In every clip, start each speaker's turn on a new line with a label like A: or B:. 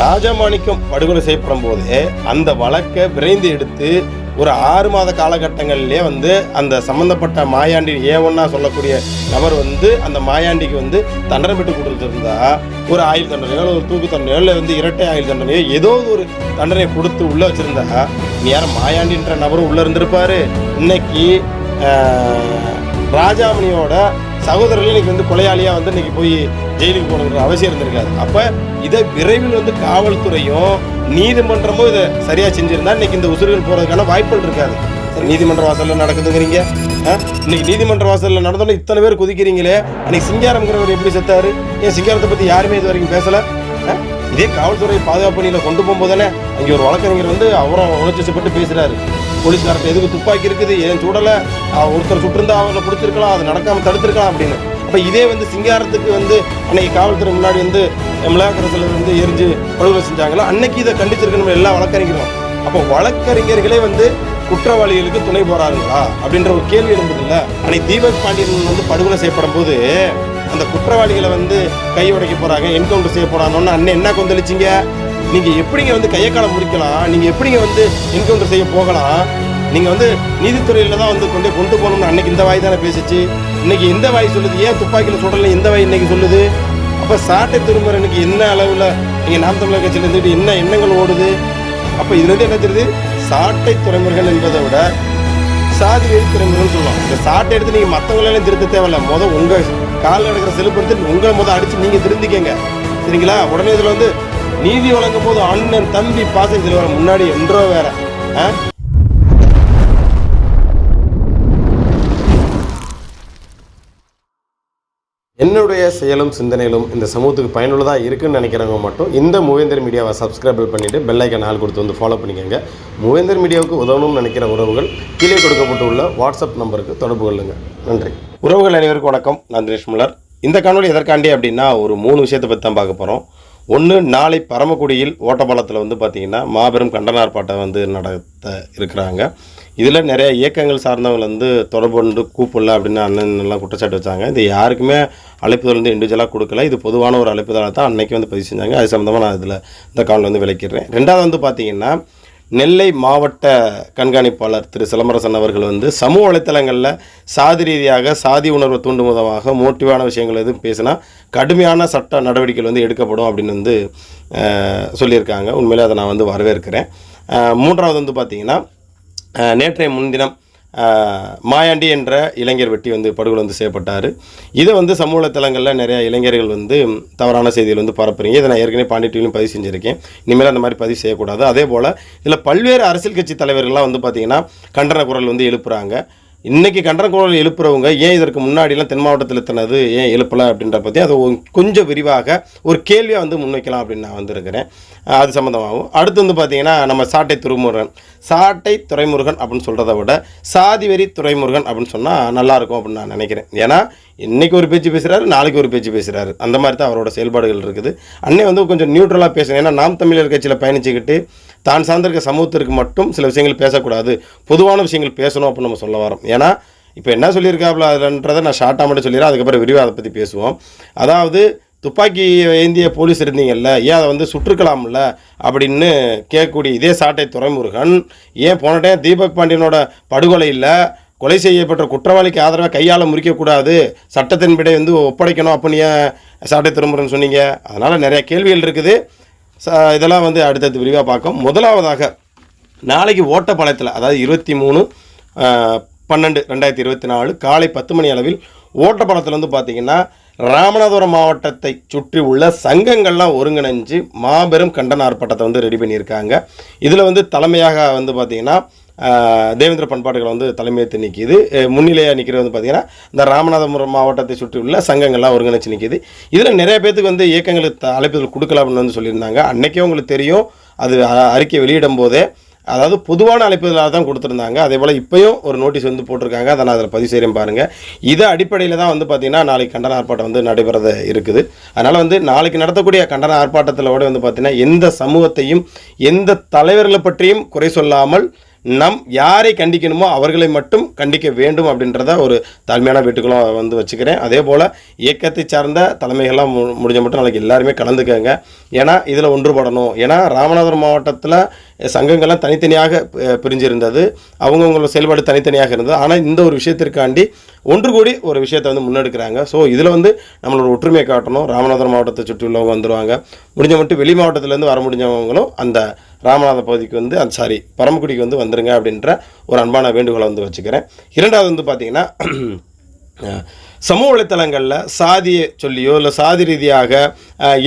A: ராஜமாணிக்கம் படுகொலை செய்யப்படும் போதே அந்த வழக்கை விரைந்து எடுத்து ஒரு ஆறு மாத காலகட்டங்களிலே வந்து அந்த சம்பந்தப்பட்ட மாயாண்டி ஏ ஒன்னா சொல்லக்கூடிய நபர் வந்து அந்த மாயாண்டிக்கு வந்து தண்டனை பெற்று கொடுத்துருந்தா ஒரு ஆயுள் தண்டனையோ ஒரு தூக்கு தண்டனையோ இல்லை வந்து இரட்டை ஆயுள் தண்டனையோ ஏதோ ஒரு தண்டனையை கொடுத்து உள்ளே வச்சிருந்தா நீ யார் மாயாண்டின்ற நபரும் உள்ளே இருந்திருப்பார். இன்னைக்கு ராஜாமணியோட சகோதரர்கள் இன்னைக்கு வந்து கொலையாளியாக வந்து இன்னைக்கு போய் ஜெயிலுக்கு போகணுங்கிற அவசியம் இருந்திருக்காது. அப்போ இதை விரைவில் வந்து காவல்துறையும் நீதிமன்றமும் இதை சரியாக செஞ்சிருந்தா இன்னைக்கு இந்த உசுறுகள் போகிறதுக்கான வாய்ப்புகள் இருக்காது. சரி நீதிமன்ற வாசலில் நடக்குதுங்கிறீங்க. ஆ? இன்னைக்கு நீதிமன்ற வாசலில் நடந்தோன்னே இத்தனை பேர் குதிக்கிறீங்களே. அன்னைக்கு சிங்காரம்ங்கிறவர் எப்படி செத்தாரு? ஏன் சிங்காரத்தை பற்றி யாருமே இது வரைக்கும் பேசலை? இதே காவல்துறை பாதுகாப்பு பணியில் கொண்டு போகும்போது தானே அங்கே ஒரு வழக்கறிஞர் வந்து அவரும் உணர்ச்சி பேசுகிறாரு போலீஸ்காரத்தை எதுக்கு துப்பாக்கி இருக்குது ஏன் சுடலை? ஒருத்தர் சுட்டிருந்தா அவங்களை பிடிச்சிருக்கலாம் அது நடக்காமல் தடுத்திருக்கலாம் அப்படின்னு. அப்போ இதே வந்து சிங்காரத்துக்கு வந்து அன்னைக்கு காவல்துறை முன்னாடி வந்து மிளகாக்கரசில் வந்து எரிஞ்சு படுகொலை செஞ்சாங்களோ? அன்னைக்கு இதை கண்டிச்சிருக்கணும் எல்லா வழக்கறிஞரும் அப்போ வழக்கறிஞர்களே வந்து குற்றவாளிகளுக்கு துணை போறாருங்களா அப்படின்ற ஒரு கேள்வி எழுந்தது இல்லை அன்னைக்கு தீபக் பாண்டியன் வந்து படுகொலை செய்யப்படும் போது அந்த குற்றவாளிகளை வந்து கை உடைக்க போறாங்க என்கவுண்டர் செய்ய போறாங்கன்னு அண்ணன் என்ன கொந்தளிச்சிங்க? நீங்கள் எப்படிங்க வந்து கையக்காலம் முடிக்கலாம் நீங்கள் எப்படிங்க வந்து என்கவுண்டர் செய்ய போகலாம்? நீங்கள் வந்து நீதித்துறையில் தான் வந்து கொண்டு கொண்டு போகணும்னு அன்னைக்கு இந்த வாய் தானே பேசிச்சு? இன்னைக்கு எந்த வாய் சொல்லுது. ஏன் துப்பாக்கியில் சுடல இந்த வாய் இன்னைக்கு சொல்லுது? அப்போ சாட்டை திருமறனுக்கு என்ன அளவில் நீங்கள் நாம் தமிழர் கட்சியில் இருந்துட்டு என்ன எண்ணங்கள் ஓடுது? அப்போ இதுலேருந்து என்ன தெரியுது? சாட்டை துறைமுறைகள் என்பதை விட சாதி வெறி துறைமுருகன் சொல்லலாம். இந்த சாட்டை எடுத்து நீங்கள் மத்தவங்களெல்லாம் திருத்த தேவையில்ல. முதல் உங்கள் காலில் நடக்கிற செலுப்பு எடுத்து உங்களை முதல் அடித்து நீங்கள் திருந்திக்கங்க. சரிங்களா? உடனே இதில் வந்து நீதி வழங்கும் போது அண்ணன் தம்பி பாசம் இதுல வர முன்னாடி என்றோ வேற. ஆ? என்னுடைய செயலும் சிந்தனையிலும் இந்த சமூகத்துக்கு பயனுள்ளதாக இருக்குன்னு நினைக்கிறவங்க மட்டும் இந்த மூவேந்தர் மீடியாவை சப்ஸ்கிரைப் பண்ணிவிட்டு பெல்லைக்கன் ஆள் கொடுத்து வந்து ஃபாலோ பண்ணிக்கோங்க. மூவேந்தர் மீடியாவுக்கு உதவணும்னு நினைக்கிற உறவுகள் கீழே கொடுக்கப்பட்டுள்ள வாட்ஸ்அப் நம்பருக்கு தொடர்பு கொள்ளுங்கள் நன்றி. உறவுகள் அனைவருக்கும் வணக்கம். நான் தினேஷ் முலர் இந்த காணொலி எதற்காண்டி அப்படின்னா ஒரு மூணு விஷயத்தை பற்றி தான் பார்க்க போகிறோம் ஒன்று நாளை பரமக்குடியில் ஓட்டப்பாலத்தில் வந்து பார்த்திங்கன்னா மாபெரும் கண்டன ஆர்ப்பாட்டம் வந்து நடத்த இருக்கிறாங்க. இதில் நிறைய இயக்கங்கள் சார்ந்தவங்களை வந்து தொடர்பு கொண்டு கூப்பிடல அப்படின்னு அண்ணன் எல்லாம் குற்றச்சாட்டு வச்சாங்க. இது யாருக்குமே அழைப்புதல் வந்து இண்டிவிஜுவலாக கொடுக்கல. இது பொதுவான ஒரு அழைப்புதலாக தான் அன்னைக்கு வந்து பதிவு செஞ்சாங்க. அது சம்மந்தமாக நான் இதில் இந்த காலில் வந்து விளக்கிடுறேன். ரெண்டாவது வந்து பார்த்திங்கன்னா நெல்லை மாவட்ட கண்காணிப்பாளர் திரு சிலம்பரசன் அவர்கள் வந்து சமூக வலைத்தளங்களில் சாதி ரீதியாக சாதி உணர்வை தூண்டும் விதமாக மோட்டிவான விஷயங்கள் எதுவும் பேசினா கடுமையான சட்ட நடவடிக்கைகள் வந்து எடுக்கப்படும் அப்படின்னு வந்து சொல்லியிருக்காங்க. உண்மையிலே அதை நான் வந்து வரவேற்கிறேன். மூன்றாவது வந்து பார்த்திங்கன்னா நேற்றைய முன்தினம் மாயாண்டி என்ற இளைஞர் வெட்டி வந்து படுகொலை வந்து செய்யப்பட்டார். இதை வந்து சமூக தளங்களில் நிறையா இளைஞர்கள் வந்து தவறான செய்திகள் வந்து பரப்புறீங்க. இதை நான் ஏற்கனவே பாண்டி பதிவு செஞ்சுருக்கேன். இனிமேல் அந்த மாதிரி பதிவு செய்யக்கூடாது. அதே போல் இதில் பல்வேறு அரசியல் கட்சி தலைவர்கள்லாம் வந்து பார்த்திங்கன்னா கண்டன குரல் வந்து எழுப்புகிறாங்க இன்றைக்கி கண்டன குரல் எழுப்புறவங்க ஏன் இதற்கு முன்னாடிலாம் தென் மாவட்டத்தில் எத்தனது ஏன் எழுப்பலை அப்படின்ற பற்றி அதை கொஞ்சம் விரிவாக ஒரு கேள்வியாக வந்து முன்வைக்கலாம் அப்படின்னு நான் வந்திருக்கிறேன். அது சம்மந்தமாகவும் அடுத்து வந்து பார்த்தீங்கன்னா நம்ம சாட்டை துறைமுருகன். சாட்டை துறைமுருகன் அப்படின்னு சொல்கிறத விட சாதி வெறி துறைமுருகன் அப்படின்னு சொன்னால் நல்லாயிருக்கும் அப்படின்னு நான் நினைக்கிறேன். ஏன்னா இன்றைக்கி ஒரு பேச்சு பேசுகிறாரு நாளைக்கு ஒரு பேச்சு பேசுகிறாரு அந்த மாதிரி தான் அவரோட செயல்பாடுகள் இருக்குது. அன்னை வந்து கொஞ்சம் நியூட்ரலாக பேசணும். ஏன்னா நாம் தமிழர் கட்சியில் பயணிச்சுக்கிட்டு தான் சார்ந்திருக்க சமூகத்திற்கு மட்டும் சில விஷயங்கள் பேசக்கூடாது. பொதுவான விஷயங்கள் பேசணும் அப்படின்னு நம்ம சொல்ல வரோம். ஏன்னா இப்போ என்ன சொல்லியிருக்காப்புல அதுன்றதை நான் ஷார்ட்டாக மட்டும் சொல்லிடுறேன். அதுக்கப்புறம் விரிவாக அதை பற்றி பேசுவோம். அதாவது துப்பாக்கி ஏந்திய போலீஸ் இருந்தீங்கல்ல ஏன் அதை வந்து சுற்றுக்கலாம்ல அப்படின்னு கேட்கக்கூடிய இதே சாட்டை துறைமுருகன் ஏன் போன டைம் தீபக் பாண்டியனோட படுகொலையில் கொலை செய்யப்பட்ட குற்றவாளிக்கு ஆதரவாக கையால் முறிக்கக்கூடாது சட்டத்தின்படி வந்து ஒப்படைக்கணும் அப்படின்னு ஏன் சாட்டை துறைமுருகன் சொன்னீங்க? அதனால் நிறைய கேள்விகள் இருக்குது. இதெல்லாம் வந்து அடுத்தடுத்து விரிவாக பார்க்கும். முதலாவதாக நாளைக்கு ஓட்டப்பாளையத்தில் அதாவது இருபத்தி மூணு பன்னெண்டு ரெண்டாயிரத்தி இருபத்தி நாலு காலை பத்து மணி அளவில் ஓட்டப்பாளையத்தில் வந்து பார்த்திங்கன்னா ராமநாதபுரம் மாவட்டத்தை சுற்றி உள்ள சங்கங்கள்லாம் ஒருங்கிணைஞ்சு மாபெரும் கண்டன ஆர்ப்பாட்டத்தை வந்து ரெடி பண்ணியிருக்காங்க. இதில் வந்து தலைமையாக வந்து பார்த்திங்கன்னா தேவேந்திர பண்பாடுகளை வந்து தலைமையேற்று நிற்கிது முன்னிலையாக நிற்கிறது வந்து பார்த்திங்கன்னா இந்த ராமநாதபுரம் மாவட்டத்தை சுற்றியுள்ள சங்கங்கள்லாம் ஒருங்கிணைச்சு நிற்கிது இதில் நிறைய பேத்துக்கு வந்து இயக்கங்களுக்கு த- அழைப்புதல் கொடுக்கல அப்படின்னு வந்து சொல்லியிருந்தாங்க. அன்றைக்கே உங்களுக்கு தெரியும் அது அறிக்கை வெளியிடும் போதே அதாவது பொதுவான அழைப்புதலாக தான் கொடுத்துருந்தாங்க. அதே போல் இப்போயும் ஒரு நோட்டீஸ் வந்து போட்டிருக்காங்க. அதை நான் அதில் பதிவு செய்கிறேன் பாருங்கள் இதை அடிப்படையில் தான் வந்து பார்த்திங்கன்னா நாளைக்கு கண்டன ஆர்ப்பாட்டம் வந்து நடைபெறது இருக்குது. அதனால் வந்து நாளைக்கு நடத்தக்கூடிய கண்டன ஆர்ப்பாட்டத்தில் கூட வந்து பார்த்திங்கன்னா எந்த சமூகத்தையும் எந்த தலைவர்களை பற்றியும் குறை சொல்லாமல் நம் யாரை கண்டிக்கணுமோ அவர்களை மட்டும் கண்டிக்க வேண்டும் அப்படின்றத ஒரு தாழ்மையான வீட்டுக்குள்ள வந்து வச்சுக்கிறேன். அதே போல் இயக்கத்தை சார்ந்த தலைமைகள்லாம் மு- முடிஞ்ச மட்டும் நாளைக்கு எல்லாருமே கலந்துக்கங்க. ஏன்னா இதில் ஒன்றுபடணும். ஏன்னா ராமநாதபுரம் மாவட்டத்தில் சங்கங்கள்லாம் தனித்தனியாக பிரிஞ்சிருந்தது. அவங்கவுங்களோட செயல்பாடு தனித்தனியாக இருந்தது. ஆனால் இந்த ஒரு விஷயத்திற்காண்டி ஒன்று கூடி ஒரு விஷயத்தை வந்து முன்னெடுக்கிறாங்க. ஸோ இதில் வந்து நம்மளோட ஒற்றுமையை காட்டணும். ராமநாதபுரம் மாவட்டத்தை சுற்றியுள்ளவங்க வந்துடுவாங்க முடிஞ்ச மட்டும் வெளி மாவட்டத்திலேருந்து வர முடிஞ்சவங்களும் அந்த ராமநாத பகுதிக்கு வந்து அந்த சாரி பரமக்குடிக்கு வந்து வந்துருங்க அப்படின்ற ஒரு அன்பான வேண்டுகோளை வந்து வச்சுக்கிறேன். இரண்டாவது வந்து பார்த்திங்கன்னா சமூக வலைத்தளங்களில் சாதியை சொல்லியோ இல்லை சாதி ரீதியாக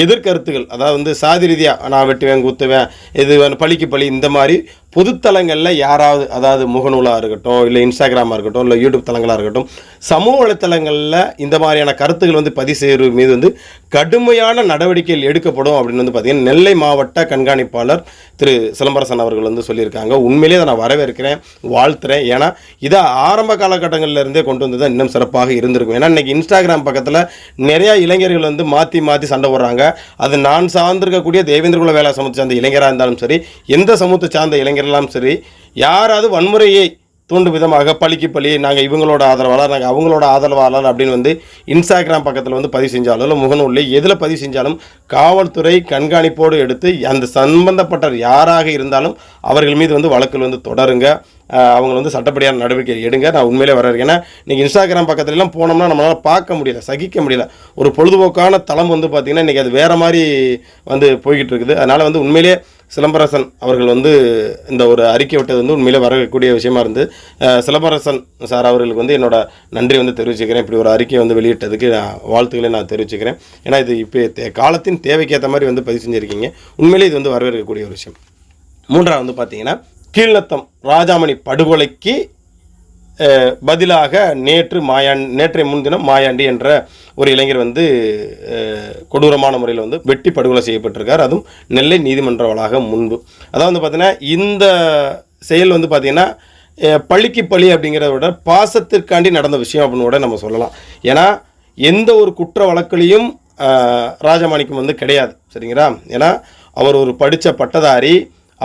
A: எதிர்கருத்துகள் அதாவது வந்து சாதி ரீதியாக நான் வெட்டுவேன் குத்துவேன் இது பழிக்கு பழி இந்த மாதிரி பொதுத்தலங்களில் யாராவது அதாவது முகநூலாக இருக்கட்டும் இல்லை இன்ஸ்டாகிராமாக இருக்கட்டும் இல்லை யூடியூப் தளங்களாக இருக்கட்டும் சமூக வலைத்தளங்களில் இந்த மாதிரியான கருத்துக்கள் வந்து பதிவு செய்கிற மீது வந்து கடுமையான நடவடிக்கைகள் எடுக்கப்படும் அப்படின்னு வந்து பார்த்திங்கன்னா நெல்லை மாவட்ட கண்காணிப்பாளர் திரு சிலம்பரசன் அவர்கள் வந்து சொல்லியிருக்காங்க. உண்மையிலேயே அதை நான் வரவேற்கிறேன் வாழ்த்துறேன். ஏன்னா இதை ஆரம்ப காலகட்டங்கள்ல இருந்தே கொண்டு வந்தது இன்னும் சிறப்பாக இருந்திருக்கும். ஏன்னா இன்னைக்கு இன்ஸ்டாகிராம் பக்கத்தில் நிறையா இளைஞர்கள் வந்து மாற்றி மாற்றி சண்டை போடுறாங்க. அது நான் சார்ந்திருக்கக்கூடிய தேவேந்திரகுல வேலை சமூகத்தை சார்ந்த இளைஞராக இருந்தாலும் சரி எந்த சமூகத்தை சார்ந்த இளைஞர்களாலும் சரி யாராவது வன்முறையை தூண்டும் விதமாக பழிக்கு பழி நாங்கள் இவங்களோட ஆதரவாளர் நாங்கள் அவங்களோட ஆதரவாளர் அப்படின்னு வந்து இன்ஸ்டாகிராம் பக்கத்தில் வந்து பதிவு செஞ்சாலும் இல்லை முகநூலில் எதில் பதிவு செஞ்சாலும் காவல்துறை கண்காணிப்போடு எடுத்து அந்த சம்பந்தப்பட்டவர் யாராக இருந்தாலும் அவர்கள் மீது வந்து வழக்கில் வந்து தொடருங்க. அவங்க வந்து சட்டப்படியான நடவடிக்கை எடுங்க. நான் உண்மையிலே வரேன் ஏன்னா இன்றைக்கி இன்ஸ்டாகிராம் பக்கத்துலலாம் போனோம்னா நம்மளால் பார்க்க முடியல சகிக்க முடியல. ஒரு பொழுதுபோக்கான தளம் வந்து பார்த்திங்கன்னா இன்றைக்கி அது வேறு மாதிரி வந்து போய்கிட்டு இருக்குது. அதனால் வந்து உண்மையிலேயே சிலம்பரசன் அவர்கள் வந்து இந்த ஒரு அறிக்கை விட்டது வந்து உண்மையிலே வரக்கூடிய விஷயமா இருந்து சிலம்பரசன் சார் அவர்களுக்கு வந்து என்னோட நன்றி வந்து தெரிவிச்சுக்கிறேன். இப்படி ஒரு அறிக்கை வந்து வெளியிட்டதுக்கு நான் வாழ்த்துக்களை நான் தெரிவிச்சுக்கிறேன். ஏன்னா இது இப்போ தே- காலத்தின் தேவைக்கேற்ற மாதிரி வந்து பதிவு செஞ்சுருக்கீங்க. உண்மையிலே இது வந்து வரவேற்கக்கூடிய ஒரு விஷயம். மூன்றாவது வந்து பார்த்தீங்கன்னா கீழ்நத்தம் ராஜாமணி படுகொலைக்கு பதிலாக நேற்று மாயாண்டி நேற்றைய முன்தினம் மாயாண்டி என்ற ஒரு இளைஞர் வந்து கொடூரமான முறையில் வந்து வெட்டி படுகொலை செய்யப்பட்டிருக்கார். அதுவும் நெல்லை நீதிமன்ற வளாகம் முன்பு. அதாவது வந்து பார்த்தீங்கன்னா இந்த செயல் வந்து பார்த்திங்கன்னா பழிக்கு பழி அப்படிங்கிறத விட பாசத்திற்காண்டி நடந்த விஷயம் அப்படின்னு கூட நம்ம சொல்லலாம். ஏன்னா எந்த ஒரு குற்ற வழக்குலையும் ராஜமாணிக்கம் வந்து கிடையாது. சரிங்களா? ஏன்னா அவர் ஒரு படித்த பட்டதாரி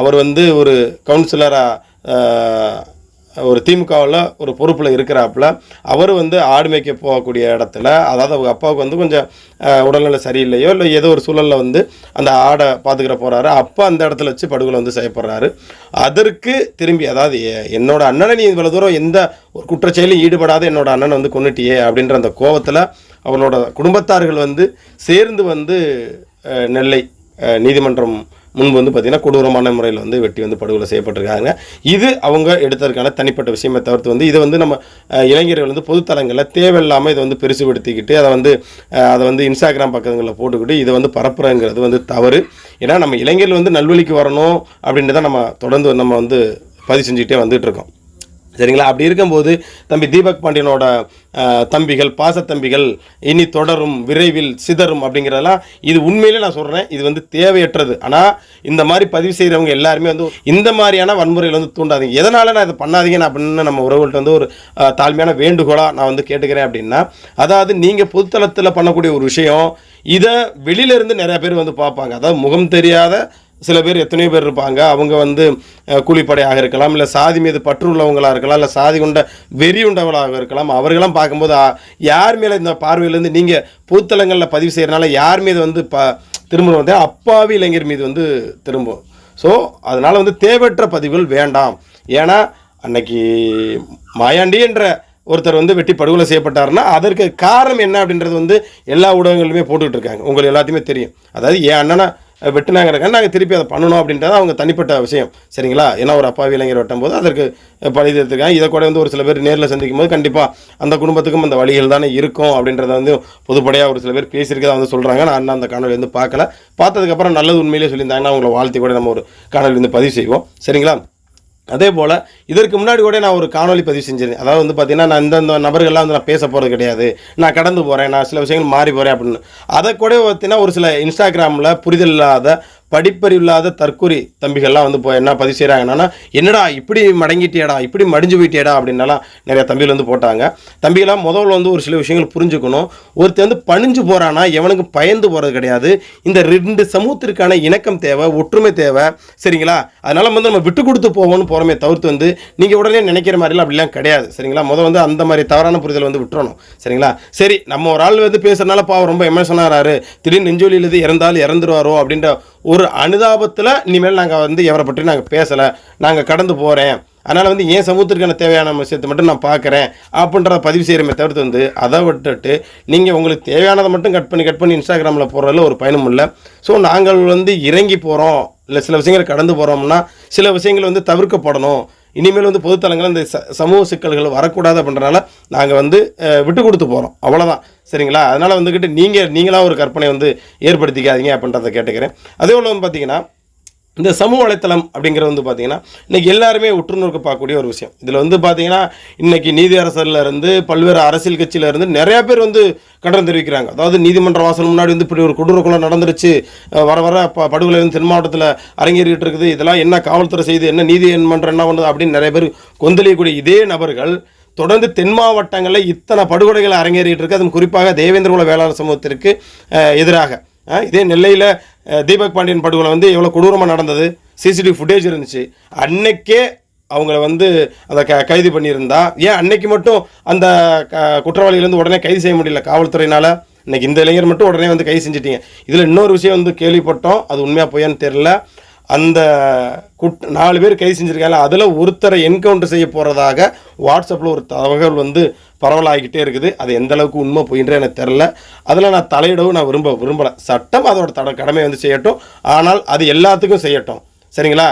A: அவர் வந்து ஒரு கவுன்சிலராக ஒரு திமுகவில் ஒரு பொறுப்பில் இருக்கிறாப்புல அவர் வந்து ஆடு மேய்க்க போகக்கூடிய இடத்துல அதாவது அவங்க அப்பாவுக்கு வந்து கொஞ்சம் உடல்நிலை சரியில்லையோ இல்லை ஏதோ ஒரு சூழலில் வந்து அந்த ஆடை பார்த்துக்கிற போகிறாரு அப்போ அந்த இடத்துல வச்சு படுகொலை வந்து செய்யப்படுறாரு. அதற்கு திரும்பி அதாவது எ- என்னோட அண்ணனை நீ இவ்வளோ தூரம் எந்த ஒரு குற்றச்செயலும் ஈடுபடாத என்னோட அண்ணனை வந்து கொண்டுட்டியே அப்படின்ற அந்த கோபத்தில் அவனோட குடும்பத்தார்கள் வந்து சேர்ந்து வந்து நெல்லை நீதிமன்றம் முன்பு வந்து பார்த்திங்கன்னா கொடூரமான முறையில் வந்து வெட்டி வந்து படுகொலை செய்யப்பட்டிருக்காங்க. இது அவங்க எடுத்ததற்கான தனிப்பட்ட விஷயமே தவிர்த்து வந்து இதை வந்து நம்ம இளைஞர்கள் வந்து பொதுத்தலங்களில் தேவையில்லாமல் இதை வந்து பெருசுபடுத்திக்கிட்டு அதை வந்து அதை வந்து இன்ஸ்டாகிராம் பக்கங்களில் போட்டுக்கிட்டு இதை வந்து பரப்புறங்கிறது வந்து தவறு. ஏன்னா நம்ம இளைஞர்கள் வந்து நல்வழிக்கு வரணும் அப்படின்றத நம்ம தொடர்ந்து நம்ம வந்து பதிவு செஞ்சுக்கிட்டே வந்துட்டு இருக்கோம். சரிங்களா? அப்படி இருக்கும்போது தம்பி தீபக் பாண்டியனோட தம்பிகள் பாசத்தம்பிகள் இனி தொடரும் விரைவில் சிதறும் அப்படிங்கிறதெல்லாம் இது உண்மையிலே நான் சொல்கிறேன் இது வந்து தேவையற்றது. ஆனால் இந்த மாதிரி பதிவு செய்கிறவங்க எல்லாருமே வந்து இந்த மாதிரியான வன்முறையில் வந்து தூண்டாதீங்க. எதனால் நான் இதை பண்ணாதீங்க? அப்படின்னு நம்ம உறவுகள்கிட்ட வந்து ஒரு தாழ்மையான வேண்டுகோளாக நான் வந்து கேட்டுக்கிறேன் அப்படின்னா அதாவது நீங்கள் பொதுத்தளத்தில் பண்ணக்கூடிய ஒரு விஷயம் இதை வெளியில இருந்து பேர் வந்து பார்ப்பாங்க. அதாவது முகம் தெரியாத சில பேர் எத்தனையோ பேர் இருப்பாங்க. அவங்க வந்து கூலிப்படையாக இருக்கலாம் இல்லை சாதி மீது பற்று உள்ளவங்களாக இருக்கலாம் இல்லை சாதி கொண்ட வெறி உண்டவங்களாக இருக்கலாம். அவர்களெல்லாம் பார்க்கும்போது யார் மேலே இந்த பார்வையிலேருந்து நீங்கள் பூத்தலங்களில் பதிவு செய்கிறனால யார் மீது வந்து ப திரும்பணும் வந்து அப்பாவி இளைஞர் மீது வந்து திரும்பும். ஸோ அதனால் வந்து தேவையற்ற பதிவுகள் வேண்டாம். ஏன்னா அன்னைக்கு மாயாண்டி என்ற ஒருத்தர் வந்து வெட்டி படுகொலை செய்யப்பட்டாருன்னா அதற்கு காரணம் என்ன அப்படின்றது வந்து எல்லா ஊடகங்களுமே போட்டுக்கிட்டு இருக்காங்க. உங்களுக்கு எல்லாத்தையுமே தெரியும். அதாவது என் அண்ணனை வெட்டினாங்கிறக்க நாங்கள் திருப்பி அதை பண்ணணும் அப்படின்றது அவங்க தனிப்பட்ட விஷயம். சரிங்களா? ஏன்னா ஒரு அப்பாவி இளைஞர் வெட்டும் போது அதற்கு பழி தீர்த்துருக்காங்க இதை கூட வந்து ஒரு சில பேர் நேரில் சந்திக்கும் போது கண்டிப்பாக அந்த குடும்பத்துக்கும் அந்த வழிகள் தானே இருக்கும் அப்படின்றத வந்து பொதுப்படையாக ஒரு சில பேர் பேசியிருக்கதா வந்து சொல்கிறாங்க நான் அந்த காணொலி வந்து பார்க்கல. பார்த்ததுக்கப்புறம் நல்லது உண்மையிலேயே சொல்லியிருந்தாங்கன்னா அவங்கள வாழ்த்தி கூட நம்ம ஒரு காணொலி வந்து பதிவு செய்வோம். சரிங்களா? அதே போல் இதற்கு முன்னாடி கூட நான் ஒரு காணொளி பதிவு செஞ்சிருந்தேன். அதாவது வந்து பார்த்தீங்கன்னா நான் இந்த நபர்கள்லாம் வந்து நான் பேச போகிறது கிடையாது. நான் கடந்து போகிறேன் நான் சில விஷயங்கள் மாறி போகிறேன் அப்படின்னு. அதை கூட பார்த்தீங்கன்னா ஒரு சில இன்ஸ்டாகிராமில் புரிதல் இல்லாத படிப்பறிவில்லாத தற்கொலை தம்பிகள்லாம் வந்து இப்போ என்ன பதிவு செய்கிறாங்க என்னன்னா என்னடா இப்படி மடங்கிட்டியடா இப்படி மடிஞ்சு போயிட்டியடா அப்படின்னலாம் நிறைய தம்பிகள் வந்து போட்டாங்க. தம்பிகளாம் முதல்ல வந்து ஒரு சில விஷயங்கள் புரிஞ்சுக்கணும். ஒருத்தர் வந்து பணிஞ்சு போகிறானா எவனுக்கு பயந்து போகிறது கிடையாது. இந்த ரெண்டு சமூகத்திற்கான இணக்கம் தேவை ஒற்றுமை தேவை. சரிங்களா? அதனால் வந்து நம்ம விட்டு கொடுத்து போவோம்னு போகிறோமே தவிர்த்து வந்து நீங்கள் உடனே நினைக்கிற மாதிரிலாம் அப்படிலாம் கிடையாது. சரிங்களா? முதல் வந்து அந்த மாதிரி தவறான புரிதல் வந்து விட்டுறணும். சரிங்களா? சரி நம்ம ஒரு ஆள் வந்து பேசுகிறனால பாவம் ரொம்ப எமோஷனாகிறாரு திடீர்னு நெஞ்சொலியில் இருந்து இறந்தாலும் இறந்துருவாரோ அப்படின்ற ஒரு ஒரு அனுதாபத்தில் இனிமேல் நாங்கள் வந்து எவரை பற்றி நாங்கள் பேசலை. நாங்கள் கடந்து போகிறேன் அதனால் வந்து ஏன் சமூகத்திற்கான தேவையான விஷயத்தை மட்டும் நான் பார்க்குறேன் அப்படின்றத பதிவு செய்கிறமே தவிர்த்து வந்து அதை விட்டுட்டு நீங்கள் உங்களுக்கு தேவையானதை மட்டும் கட் பண்ணி கட் பண்ணி இன்ஸ்டாகிராமில் போடுறதுல ஒரு பயனும் இல்லை. ஸோ நாங்கள் வந்து இறங்கி போகிறோம் இல்லை சில விஷயங்கள் கடந்து போகிறோம்னா சில விஷயங்கள் வந்து தவிர்க்கப்படணும். இனிமேல் வந்து பொதுத்தலங்கள் இந்த ச சமூக சிக்கல்கள் வரக்கூடாது அப்படின்றனால நாங்கள் வந்து விட்டு கொடுத்து போகிறோம் அவ்வளோதான் சரிங்களா? அதனால் வந்துக்கிட்டு நீங்கள் நீங்களாக ஒரு கற்பனை வந்து ஏற்படுத்திக்காதீங்க அப்படின்றத கேட்டுக்கிறேன். அதே போல் வந்து பார்த்தீங்கன்னா இந்த சமூக வலைத்தளம் அப்படிங்கிறது வந்து பார்த்தீங்கன்னா இன்றைக்கி எல்லாருமே உற்றுநோக்கு பார்க்கக்கூடிய ஒரு விஷயம். இதில் வந்து பார்த்தீங்கன்னா இன்றைக்கி நீதி இருந்து பல்வேறு அரசியல் கட்சியிலேருந்து நிறையா பேர் வந்து கண்டனம் தெரிவிக்கிறாங்க. அதாவது நீதிமன்ற வாசல் முன்னாடி வந்து இப்படி ஒரு கொடூர கொலை நடந்துருச்சு வர வர ப படுகொலை வந்து தென் மாவட்டத்தில் அரங்கேறிட்டு இருக்குது. இதெல்லாம் என்ன காவல்துறை செய்து என்ன நீதி மன்றம் என்ன பண்ணுது அப்படின்னு நிறைய பேர் கொந்தளிக்கக்கூடிய இதே நபர்கள் தொடர்ந்து தென் மாவட்டங்களில் இத்தனை படுகொலைகள் அரங்கேறிட்டு இருக்கு. அதுவும் குறிப்பாக தேவேந்திரகுல வேளாண் சமூகத்திற்கு எதிராக. இதே நெல்லையில் தீபக் பாண்டியன் படுகொலை வந்து எவ்வளோ கொடூரமாக நடந்தது. சிசிடிவி ஃபுட்டேஜ் இருந்துச்சு. அன்னைக்கே அவங்கள வந்து அதை க கைது பண்ணியிருந்தா. ஏன் அன்னைக்கு மட்டும் அந்த க குற்றவாளியிலேருந்து உடனே கைது செய்ய முடியல காவல்துறையினால்? இன்னைக்கு இந்த இளைஞர் மட்டும் உடனே வந்து கைது செஞ்சிட்டீங்க. இதில் இன்னொரு விஷயம் வந்து கேள்விப்பட்டோம். அது உண்மையாக பொய்யான்னு தெரில அந்த குட் நாலு பேர் கைது செஞ்சுருக்காங்க. அதில் ஒருத்தரை என்கவுண்டர் செய்ய போகிறதாக வாட்ஸ்அப்பில் ஒரு தகவல் வந்து பரவலாகிக்கிட்டே இருக்குது. அது எந்த அளவுக்கு உண்மை போயின்ற எனக்கு தெரில அதில் நான் தலையிடவும் நான் விரும்ப விரும்பலை. சட்டம் அதோட தட கடமை வந்து செய்யட்டும். ஆனால் அது எல்லாத்துக்கும் செய்யட்டும். சரிங்களா?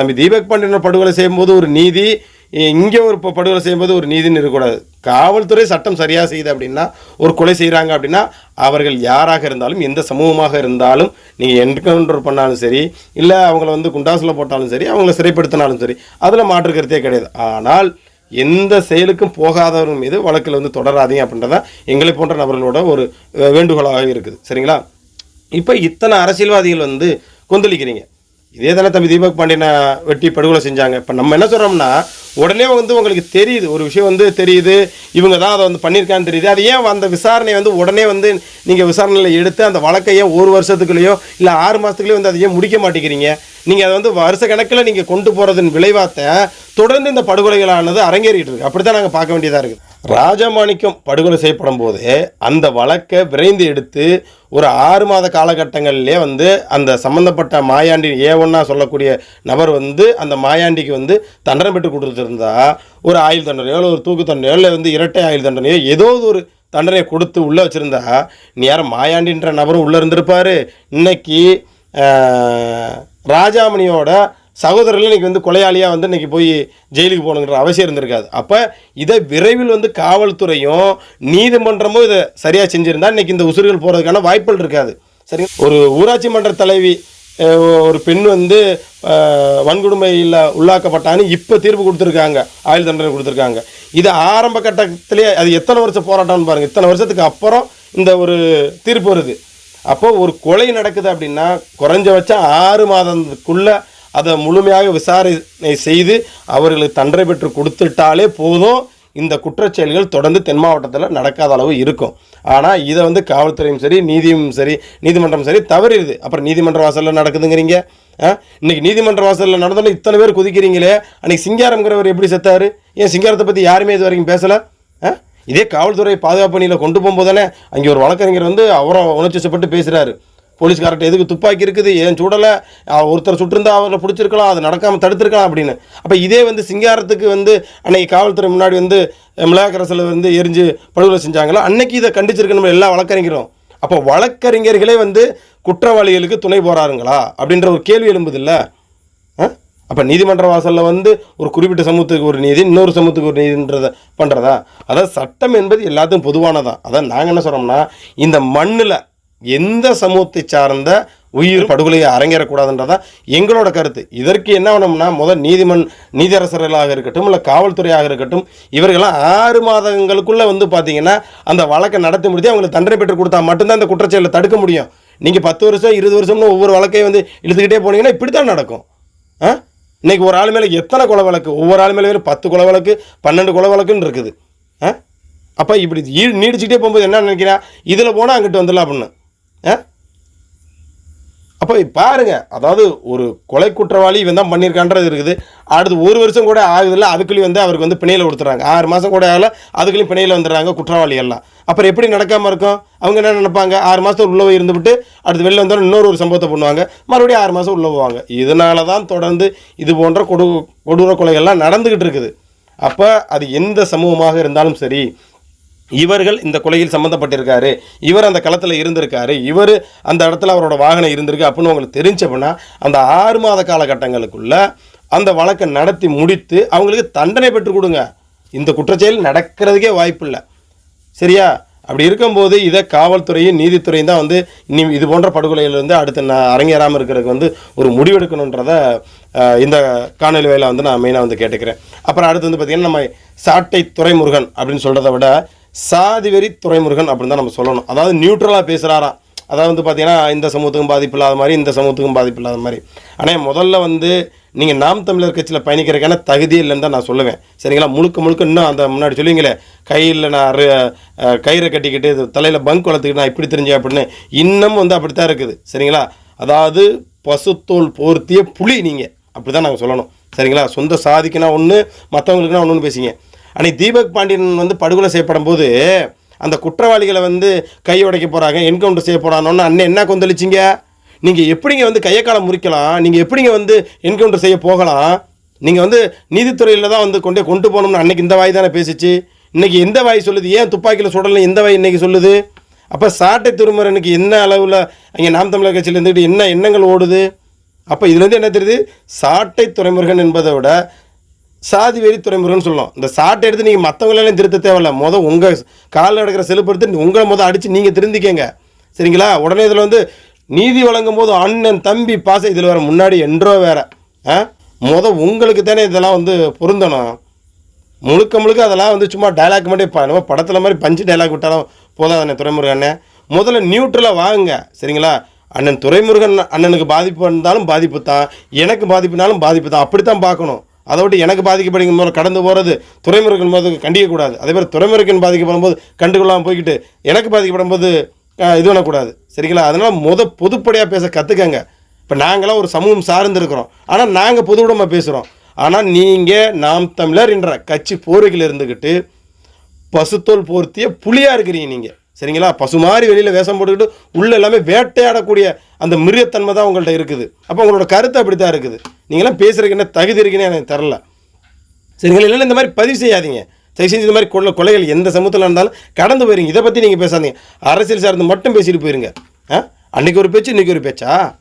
A: தம்பி தீபக் பாண்டியன் படுகொலை செய்யும்போது ஒரு நீதி இங்கே ஒரு இப்போ படுகொலை செய்யும்போது ஒரு நீதின்னு இருக்கக்கூடாது காவல்துறை சட்டம் சரியாக செய்யுது அப்படின்னா ஒரு கொலை செய்கிறாங்க அப்படின்னா அவர்கள் யாராக இருந்தாலும் எந்த சமூகமாக இருந்தாலும் நீங்கள் என்கவுண்டர் பண்ணாலும் சரி இல்லை அவங்கள வந்து குண்டாசில் போட்டாலும் சரி அவங்கள சிறைப்படுத்தினாலும் சரி அதில் மாற்று கருத்தே கிடையாது. ஆனால் எந்த செயலுக்கும் போகாதவர்கள் மீது வழக்கில் வந்து தொடராதீங்க அப்படின்றதான் எங்களை போன்ற நபர்களோட ஒரு வேண்டுகோளாகவே வேண்டுகோளாக இருக்குது. சரிங்களா? இப்போ இத்தனை அரசியல்வாதிகள் வந்து கொந்தளிக்கிறீங்க. இதே தானே தம்பி தீபக் பாண்டியனை வெட்டி படுகொலை செஞ்சாங்க. இப்போ நம்ம என்ன சொல்கிறோம்னா உடனே வந்து உங்களுக்கு தெரியுது. ஒரு விஷயம் வந்து தெரியுது. இவங்க தான் அதை வந்து பண்ணியிருக்கான்னு தெரியுது. அது ஏன் அந்த விசாரணை வந்து உடனே வந்து நீங்கள் விசாரணையில் எடுத்து அந்த வழக்கையே ஒரு வருஷத்துக்குள்ளேயோ இல்லை ஆறு மாதத்துக்குள்ளேயோ வந்து அதை ஏன் முடிக்க மாட்டேங்கிறீங்க? நீங்கள் அதை வந்து வருஷ கணக்கில் நீங்கள் கொண்டு போகிறதன் விளைவாத்த தொடர்ந்து இந்த படுகொலைகளானது அரங்கேறிட்டு இருக்கு. அப்படி தான் நாங்கள் பார்க்க வேண்டியதாக இருக்குது. ராஜமாணிக்கம் படுகொலை செய்யப்படும் போது அந்த வழக்கை விரைந்து எடுத்து ஒரு ஆறு மாத காலகட்டங்களிலே வந்து அந்த சம்மந்தப்பட்ட மாயாண்டி ஏ ஒன்னா சொல்லக்கூடிய நபர் வந்து அந்த மாயாண்டிக்கு வந்து தண்டனை பெற்று கொடுத்துருந்தா ஒரு ஆயுள் தண்டனையோ இல்லை ஒரு தூக்கு தண்டனையோ இல்லை வந்து இரட்டை ஆயுள் தண்டனையோ ஏதோ ஒரு தண்டனையை கொடுத்து உள்ளே வச்சுருந்தா நீ யாரும் மாயாண்டின்ற நபரும் உள்ளே இருந்திருப்பார். இன்னைக்கு ராஜாமணியோட சகோதரர்கள் இன்னைக்கு வந்து கொலையாளியாக வந்து இன்றைக்கி போய் ஜெயிலுக்கு போகணுங்கிற அவசியம் இருந்திருக்காது. அப்போ இதை விரைவில் வந்து காவல்துறையும் நீதிமன்றமும் இதை சரியாக செஞ்சுருந்தா இன்றைக்கி இந்த உசுறுகள் போகிறதுக்கான வாய்ப்புகள் இருக்காது. சரி ஒரு ஊராட்சி மன்ற தலைவி ஒரு பெண் வந்து வன்கொடுமையில் உள்ளாக்கப்பட்டான்னு இப்போ தீர்ப்பு கொடுத்துருக்காங்க. ஆயுள் தண்டனை கொடுத்துருக்காங்க. இது ஆரம்ப கட்டத்திலே அது எத்தனை வருஷம் போராட்டம்னு பாருங்கள் இத்தனை வருஷத்துக்கு அப்புறம் இந்த ஒரு தீர்ப்பு வருது. அப்போது ஒரு கொலை நடக்குது அப்படின்னா குறைஞ்சபட்சம் ஆறு மாதத்துக்குள்ளே அதை முழுமையாக விசாரணை செய்து அவர்களுக்கு தண்டனை பெற்று கொடுத்துட்டாலே போதும். இந்த குற்றச்செயல்கள் தொடர்ந்து தென் மாவட்டத்தில் நடக்காத அளவு இருக்கும். ஆனால் இதை வந்து காவல்துறையும் சரி நீதியும் சரி நீதிமன்றம் சரி தவறிடுது. அப்புறம் நீதிமன்ற வாசலில் நடக்குதுங்கிறீங்க. ஆ? இன்னைக்கு நீதிமன்ற வாசலில் நடந்தோன்னே இத்தனை பேர் குதிக்கிறீங்களே. அன்றைக்கி சிங்காரம்ங்கிறவர் எப்படி செத்தார்? ஏன் சிங்காரத்தை பற்றி யாருமே இது வரைக்கும் பேசலை? ஆ? இதே காவல்துறை பாதுகாப்பு பணியில் கொண்டு போகும்போது தானே அங்கே ஒரு வழக்கறிஞர் வந்து அவரும் உணர்ச்சிப்பட்டு பேசுகிறாரு போலீஸ்கார்ட்ட எதுக்கு துப்பாக்கி இருக்குது? ஏன் சுடலை? ஒருத்தர் சுட்டிருந்தா அவரை பிடிச்சிருக்கலாம் அது நடக்காமல் தடுத்திருக்கலாம் அப்படின்னு. அப்போ இதே வந்து சிங்காரத்துக்கு வந்து அன்னைக்கு காவல்துறை முன்னாடி வந்து மிளகாக்கரசில் வந்து எரிஞ்சு படுகொலை செஞ்சாங்களோ? அன்னைக்கு இதை கண்டிச்சிருக்கணும் எல்லா வழக்கறிஞரும். அப்போ வழக்கறிஞர்களே வந்து குற்றவாளிகளுக்கு துணை போகிறாருங்களா அப்படின்ற ஒரு கேள்வி எழும்புதில்ல. அப்போ நீதிமன்ற வாசலில் வந்து ஒரு குறிப்பிட்ட சமூகத்துக்கு ஒரு நீதி இன்னொரு சமூகத்துக்கு ஒரு நீதின்றத பண்ணுறதா அதாவது சட்டம் என்பது எல்லாத்துக்கும் பொதுவானதான் அதான் நாங்கள் என்ன சொல்கிறோம்னா இந்த மண்ணில் எந்த சமூகத்தை சார்ந்த உயிர் படுகொலையை அரங்கேறக்கூடாதுன்றதா எங்களோட கருத்து. இதற்கு என்ன வேணும்னா முதல் நீதிமன் நீதியரசர்களாக இருக்கட்டும் இல்லை காவல்துறையாக இருக்கட்டும் இவர்கள்லாம் ஆறு மாதங்களுக்குள்ளே வந்து பார்த்தீங்கன்னா அந்த வழக்கை நடத்தி முடித்து அவங்களுக்கு தண்டனை பெற்று கொடுத்தா மட்டும்தான் இந்த குற்றச்செயலை தடுக்க முடியும். நீங்கள் பத்து வருஷம் இருபது வருஷம்னு ஒவ்வொரு வழக்கையும் வந்து இழுத்துக்கிட்டே போனீங்கன்னா இப்படி தான் நடக்கும். ஆ? இன்னைக்கு ஒரு ஆள் மேலே எத்தனை கொலை வழக்கு? ஒவ்வொரு ஆள் மேலே பத்து கொலை வழக்கு பன்னெண்டு கொலை வழக்குன்னு இருக்குது. ஆ? அப்போ இப்படி நீடிச்சுக்கிட்டே போகும்போது என்ன நினைக்கிறேன் இதில் போனால் அங்கிட்டு வந்துடலாம் அப்படின்னு. அப்போ பாருங்க. அதாவது ஒரு கொலை குற்றவாளி இவன் தான் பண்ணியிருக்கான்றது இருக்குது. அடுத்து ஒரு வருஷம் கூட ஆகுதில்ல அதுக்குள்ளேயும் வந்து அவருக்கு வந்து பிணையில் கொடுத்துறாங்க. ஆறு மாதம் கூட ஆகல அதுக்குள்ளேயும் பிணையில் வந்துடுறாங்க குற்றவாளி எல்லாம் அப்புறம் எப்படி நடக்காமல் இருக்கும்? அவங்க என்ன நினைப்பாங்க? ஆறு மாதம் உள்ளே போய் இருந்துவிட்டு அடுத்து வெளில வந்தாலும் இன்னொரு ஒரு சம்பவத்தை பண்ணுவாங்க. மறுபடியும் ஆறு மாதம் உள்ளே போவாங்க. இதனால தான் தொடர்ந்து இது போன்ற கொடு கொடூர கொலைகள்லாம் நடந்துக்கிட்டு இருக்குது. அப்போ அது எந்த சமூகமாக இருந்தாலும் சரி இவர்கள் இந்த கொலையில் சம்மந்தப்பட்டிருக்காரு இவர் அந்த களத்தில் இருந்திருக்காரு. இவர் அந்த இடத்துல அவரோட வாகனம் இருந்திருக்கு அப்படின்னு உங்களுக்கு தெரிஞ்சப்பன்னா அந்த ஆறு மாத காலகட்டங்களுக்குள்ள அந்த வழக்கை நடத்தி முடித்து அவங்களுக்கு தண்டனை பெற்றுக் கொடுங்க. இந்த குற்றச்செயல் நடக்கிறதுக்கே வாய்ப்பில்லை சரியா? அப்படி இருக்கும்போது இதை காவல்துறையும் நீதித்துறையும் தான் வந்து இனி இது போன்ற படுகொலையிலிருந்து அடுத்து நான் அரங்கேறாமல் இருக்கிறதுக்கு வந்து ஒரு முடிவெடுக்கணுன்றத இந்த காணொலி வேலை வந்து நான் மெயினாக வந்து கேட்டுக்கிறேன். அப்புறம் அடுத்து வந்து பார்த்திங்கன்னா நம்ம சாட்டை துறைமுருகன் அப்படின்னு சொல்கிறத விட சாதிவெறி துறைமுருகன் அப்படின்னு தான் நம்ம சொல்லணும். அதாவது நியூட்ரலாக பேசுகிறாராம் அதாவது வந்து பார்த்தீங்கன்னா இந்த சமூகத்துக்கும் பாதிப்பு இல்லாத மாதிரி இந்த சமூகத்துக்கும் பாதிப்பு இல்லாத மாதிரி. ஆனால் முதல்ல வந்து நீங்கள் நாம் தமிழர் கட்சியில் பயணிக்கிறதுக்கான தகுதி இல்லைன்னு தான் நான் சொல்லுவேன். சரிங்களா? முழுக்க முழுக்க இன்னும் அந்த முன்னாடி சொல்லுவீங்களே கையில் நான் அரு- கயிறை கட்டிக்கிட்டு தலையில் பங்க் வளர்த்துக்கிட்டு நான் இப்படி தெரிஞ்சேன் அப்படின்னு. இன்னும் வந்து அப்படி தான் இருக்குது. சரிங்களா? அதாவது பசுத்தோல் போர்த்திய புலி நீங்கள் அப்படி தான் நாங்கள் சொல்லணும். சரிங்களா? சொந்த சாதிக்குன்னா ஒன்று மற்றவங்களுக்குனா ஒன்று பேசிங்க. அன்னைக்கு தீபக் பாண்டியன் வந்து படுகொலை செய்யப்படும் போது அந்த குற்றவாளிகளை வந்து கை உடைக்க போகிறாங்க என்கவுண்டர் செய்ய போகிறானோன்னு அண்ணன் என்ன கொந்தளிச்சிங்க? நீங்கள் எப்படிங்க வந்து கையக்காலம் முறிக்கலாம்? நீங்கள் எப்படிங்க வந்து என்கவுண்டர் செய்ய போகலாம்? நீங்கள் வந்து நீதித்துறையில் தான் வந்து கொண்டே கொண்டு போகணும்னு அன்றைக்கி இந்த வாய் தானே பேசிச்சு. இன்றைக்கி எந்த வாய் சொல்லுது? ஏன் துப்பாக்கியில் சுடலை எந்த வாய் இன்றைக்கி சொல்லுது? அப்போ சாட்டை திருமரனுக்கு என்ன அளவில் அங்கே நாம் தமிழர் கட்சியில் இருந்துக்கிட்டு என்ன எண்ணங்கள் ஓடுது? அப்போ இதுலேருந்து என்ன தெரியுது? சாட்டை துறைமுருகன் என்பதை விட சாதி வெறி துறைமுருகன் சொல்லலாம் இந்த சாட்டை எடுத்து நீங்கள் மற்றவங்களெல்லாம் திருத்த தேவையில்ல. மொதல் உங்கள் காலில் எடுக்கிற செலுப்பு எடுத்து உங்களை மொதல் அடித்து நீங்கள் திருந்திக்கங்க. சரிங்களா? உடனே இதில் வந்து நீதி வழங்கும் போது அண்ணன் தம்பி பாசை இதில் வேறு முன்னாடி என்றோ வேற. ஆ? மொதல் உங்களுக்கு தானே இதெல்லாம் வந்து பொருந்தணும். முழுக்க முழுக்க அதெல்லாம் வந்து சும்மா டைலாக் மட்டும் இப்போ நம்ம படத்தில் மாதிரி பஞ்சு டைலாக் விட்டாலும் போதாதானே அண்ணன் அண்ணன் முதல்ல நியூட்ரலாக வாங்குங்க. சரிங்களா? அண்ணன் துறைமுருகன் அண்ணனுக்கு பாதிப்பு இருந்தாலும் பாதிப்பு தான். எனக்கு பாதிப்புனாலும் பாதிப்பு தான். அப்படி தான் பார்க்கணும். அதை விட்டு எனக்கு பாதிக்கப்படுகிற போது கடந்து போகிறது துறைமுருகன் போது கண்டிக்கக்கூடாது. அதே மாதிரி துறைமுருகன் பாதிக்கப்படும் போது கண்டுகொள்ளாமல் போய்கிட்டு எனக்கு பாதிக்கப்படும் போது இது பண்ணக்கூடாது. சரிங்களா? அதனால் முத பொதுப்படையாக பேச கற்றுக்கங்க இப்போ நாங்களாம் ஒரு சமூகம் சார்ந்துருக்கிறோம். ஆனால் நாங்கள் பொதுவிடமாக பேசுகிறோம் ஆனால் நீங்கள் நாம் தமிழர் என்ற கட்சி போர்வையில் இருந்துக்கிட்டு பசுத்தோல் போர்த்திய புலியாக இருக்கிறீங்க நீங்கள் சரிங்களா? பசு மாதிரி வெளியில் வேஷம் போட்டுக்கிட்டு உள்ள எல்லாமே வேட்டையாடக்கூடிய அந்த மிருகத்தன்மை தான் உங்கள்கிட்ட இருக்குது. அப்போ உங்களோட கருத்து அப்படி தான் இருக்குது. நீங்களாம் பேசுறதுக்கு என்ன தகுதி இருக்குன்னு எனக்கு தெரில. சரிங்களா? இல்லைன்னா இந்த மாதிரி பதிவு செய்யாதீங்க. தயவு செஞ்சு இந்த மாதிரி கொள்ள கொலைகள் எந்த சமூகத்தில் இருந்தாலும் கடந்து போயிருங்க. இதை பற்றி நீங்கள் பேசாதீங்க. அரசியல் சார்ந்து மட்டும் பேசிட்டு போயிருங்க. ஆ? அன்றைக்கி ஒரு பேச்சு இன்றைக்கி ஒரு பேச்சா?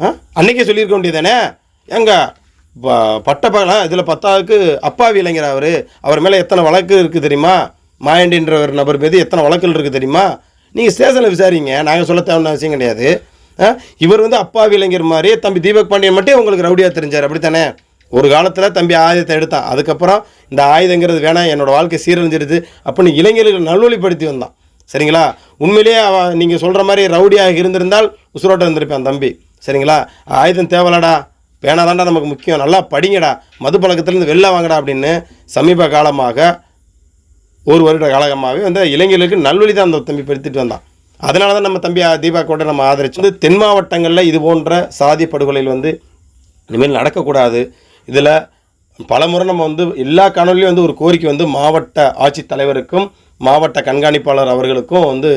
A: ஆ? அன்னைக்கே சொல்லியிருக்க வேண்டியதானே ஏங்க ப- இதில் பத்தாவுக்கு அப்பாவி இளைஞர் அவர்? அவர் மேலே எத்தனை வழக்கு இருக்குது தெரியுமா? மாயண்டின்ற ஒரு நபர் மீது எத்தனை வழக்குகள் இருக்குது தெரியுமா? நீங்கள் ஸ்டேஷனில் விசாரிங்க. நாங்கள் சொல்ல தேவையான அவசியம் கிடையாது. இவர் வந்து அப்பாவி இளைஞர் மாதிரி தம்பி தீபக் பாண்டியன் மட்டும் உங்களுக்கு ரவுடியாக தெரிஞ்சார். அப்படித்தானே? ஒரு காலத்தில் தம்பி ஆயுதத்தை எடுத்தான். அதுக்கப்புறம் இந்த ஆயுதங்கிறது வேணாம் என்னோட வாழ்க்கை சீரழிஞ்சிருது அப்படின்னு இளைஞர்களை நல்வழிப்படுத்தி வந்தான். சரிங்களா? உண்மையிலேயே அவன் நீங்கள் சொல்கிற மாதிரி ரவுடியாக இருந்திருந்தால் உசுரோட்டம் இருந்திருப்பான் தம்பி. சரிங்களா? ஆயுதம் தேவலடா. வேணாதான்டா நமக்கு முக்கியம். நல்லா படிங்கடா. மது பழக்கத்துலேருந்து வெளில வாங்கடா அப்படின்னு சமீப காலமாக ஒரு வருட காலகமாகவே வந்து இளைஞர்களுக்கு நல்வழி தான் அந்த தம்பி படுத்திட்டு வந்தான். அதனால தான் நம்ம தம்பி தீபா கோட்டை நம்ம ஆதரிச்சு வந்து தென் மாவட்டங்களில் இது போன்ற சாதி படுகொலையில் வந்து இனிமேல் நடக்கக்கூடாது. இதில் பலமுறை நம்ம வந்து எல்லா காணொலியும் வந்து ஒரு கோரிக்கை வந்து மாவட்ட ஆட்சித்தலைவருக்கும் மாவட்ட கண்காணிப்பாளர் அவர்களுக்கும் வந்து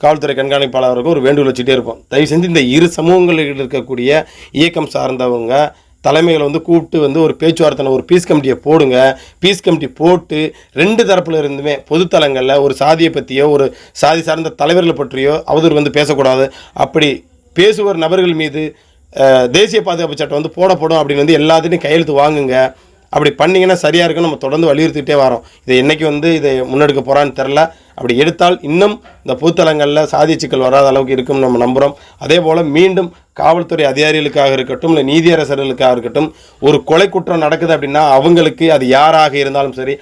A: காவல்துறை கண்காணிப்பாளர் அவருக்கும் ஒரு வேண்டுகோள் வச்சுட்டே இருப்போம் தயவு செஞ்சு இந்த இரு சமூகங்களில் இருக்கக்கூடிய இயக்கம் சார்ந்தவங்க தலைமைகளை வந்து கூப்பிட்டு வந்து ஒரு பேச்சுவார்த்தை ஒரு பீஸ் கமிட்டியை போடுங்க. பீஸ் கமிட்டி போட்டு ரெண்டு தரப்புல இருந்துமே பொதுத்தலங்களில் ஒரு சாதியை பற்றியோ ஒரு சாதி சார்ந்த தலைவர்களை பற்றியோ அவதூறு வந்து பேசக்கூடாது. அப்படி பேசுவர் நபர்கள் மீது தேசிய பாதுகாப்பு சட்டம் வந்து போடப்படும் அப்படின்னு வந்து எல்லாத்தையும் கையெழுத்து வாங்குங்க. அப்படி பண்ணிங்கன்னா சரியாக இருக்கும் நம்ம தொடர்ந்து வலியுறுத்திக்கிட்டே வரோம். இதை என்றைக்கு வந்து இதை முன்னெடுக்க போகிறான்னு தெரில அப்படி எடுத்தால் இன்னும் இந்த பொதுத்தலங்களில் சாதி சிக்கல் வராத அளவுக்கு இருக்கும்னு நம்ம நம்புகிறோம் அதே போல் மீண்டும் காவல்துறை அதிகாரிகளுக்காக இருக்கட்டும் இல்லை நீதியரசர்களுக்காக இருக்கட்டும் ஒரு கொலை குற்றம் நடக்குது அப்படின்னா அவங்களுக்கு அது யாராக இருந்தாலும் சரி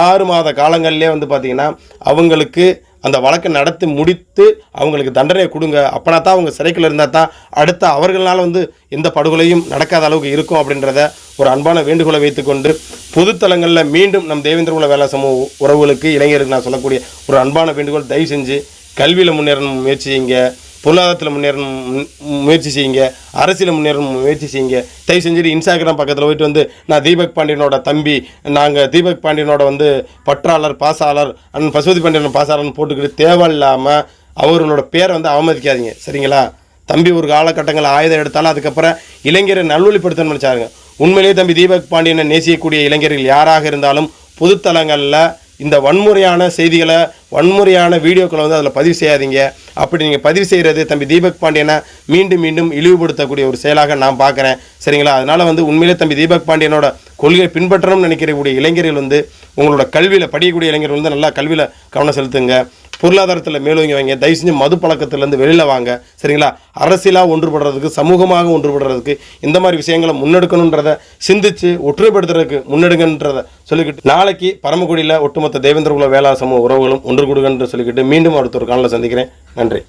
A: ஆறு மாத காலங்கள்லேயே வந்து பார்த்திங்கன்னா அவங்களுக்கு அந்த வழக்கை நடத்தி முடித்து அவங்களுக்கு தண்டனை கொடுங்க. அப்போனா தான் அவங்க சிறைக்குள்ள இருந்தால் தான் அடுத்த அவர்களால் வந்து எந்த படுகொலையும் நடக்காத அளவுக்கு இருக்கும் அப்படின்றத ஒரு அன்பான வேண்டுகோளை வைத்துக்கொண்டு பொதுத்தலங்களில் மீண்டும் நம் தேவேந்திரகுல வேலை சமூக உறவுகளுக்கு இளைஞருக்கு நான் சொல்லக்கூடிய ஒரு அன்பான வேண்டுகோள் தயவு செஞ்சு கல்வியில் முன்னேறணும் முயற்சி இங்கே பொருளாதாரத்தில் முன்னேறணும் முயற்சி செய்யுங்க. அரசியல் முன்னேறணும் முயற்சி செய்யுங்க. தயவு செஞ்சுட்டு இன்ஸ்டாகிராம் பக்கத்தில் போயிட்டு வந்து நான் தீபக் பாண்டியனோட தம்பி நாங்கள் தீபக் பாண்டியனோட வந்து பற்றாளர் பாசாளர் அண்ட் பசுபதி பாண்டியனோட பாசாளர்னு போட்டுக்கிட்டு தேவையில்லாமல் அவர்களோட பேரை வந்து அவமதிக்காதீங்க. சரிங்களா? தம்பி ஒரு காலகட்டங்களில் ஆயுதம் எடுத்தாலும் அதுக்கப்புறம் இளைஞரை நல்வழிப்படுத்தணும்னு நினச்சாருங்க. உண்மையிலேயே தம்பி தீபக் பாண்டியனை நேசிக்கக்கூடிய இளைஞர்கள் யாராக இருந்தாலும் பொதுத்தலங்களில் இந்த வன்முறையான செய்திகளை வன்முறையான வீடியோக்களை வந்து அதில் பதிவு செய்யாதீங்க. அப்படி நீங்கள் பதிவு செய்கிறது தம்பி தீபக் பாண்டியனை மீண்டும் மீண்டும் இழிவுபடுத்தக்கூடிய ஒரு செயலாக நான் பார்க்குறேன். சரிங்களா? அதனால் வந்து உண்மையிலே தம்பி தீபக் பாண்டியனோட கொள்கையை பின்பற்றணும்னு நினைக்கக்கூடிய இளைஞர்கள் வந்து உங்களோட கல்வியில் படிக்கக்கூடிய இளைஞர்கள் வந்து நல்லா கல்வியில் கவனம் செலுத்துங்க. பொருளாதாரத்தில் மேலோங்கி வைங்க. தயவு செஞ்சு மது பழக்கத்துலேருந்து வெளியில் வாங்க. சரிங்களா? அரசியலாக ஒன்றுபடுறதுக்கு சமூகமாக ஒன்றுபடுறதுக்கு இந்த மாதிரி விஷயங்களை முன்னெடுக்கணுன்றதை சிந்திச்சு ஒற்றுமைப்படுத்துறதுக்கு முன்னெடுங்கன்றதை சொல்லிக்கிட்டு நாளைக்கு பரமக்குடியில் ஒட்டுமொத்த தேவேந்திரகுல வேளாண் சமூக உறவுகளும் ஒன்று கொடுங்கன்னு சொல்லிக்கிட்டு மீண்டும் அடுத்த ஒரு காலில் சந்திக்கிறேன். நன்றி.